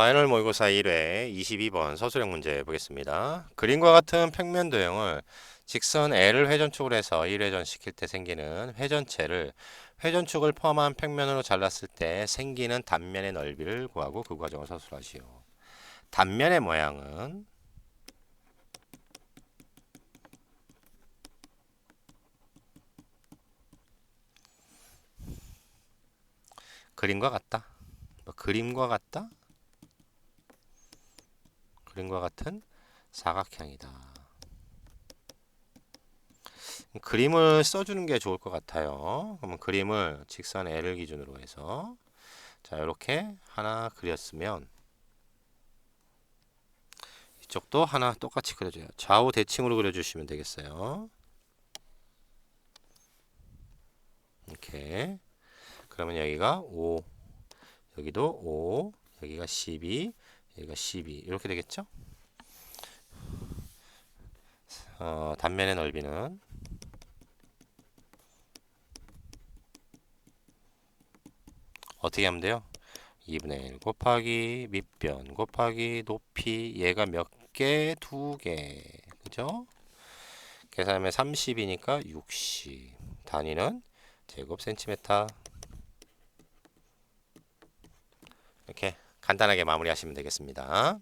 파이널 모의고사 1회 22번 서술형 문제 보겠습니다. 그림과 같은 평면 도형을 직선 L을 회전축으로 해서 1회전 시킬 때 생기는 회전체를 회전축을 포함한 평면으로 잘랐을 때 생기는 단면의 넓이를 구하고 그 과정을 서술하시오. 단면의 모양은 그림과 같다. 뭐 그림과 같다? 그림과 같은 사각형이다. 그림을 써주는 게 좋을 것 같아요. 그러면 그림을 직선 L을 기준으로 해서 자 이렇게 하나 그렸으면 이쪽도 하나 똑같이 그려줘요. 좌우 대칭으로 그려주시면 되겠어요. 이렇게 그러면 여기가 5 여기도 5 여기가 12 여기가 12 이렇게 되겠죠? 어, 단면의 넓이는 어떻게 하면 돼요? 2분의 1 곱하기 밑변 곱하기 높이 얘가 몇 개? 두 개. 그죠? 계산하면 30이니까 60. 단위는 제곱 센티미터. 이렇게 간단하게 마무리하시면 되겠습니다.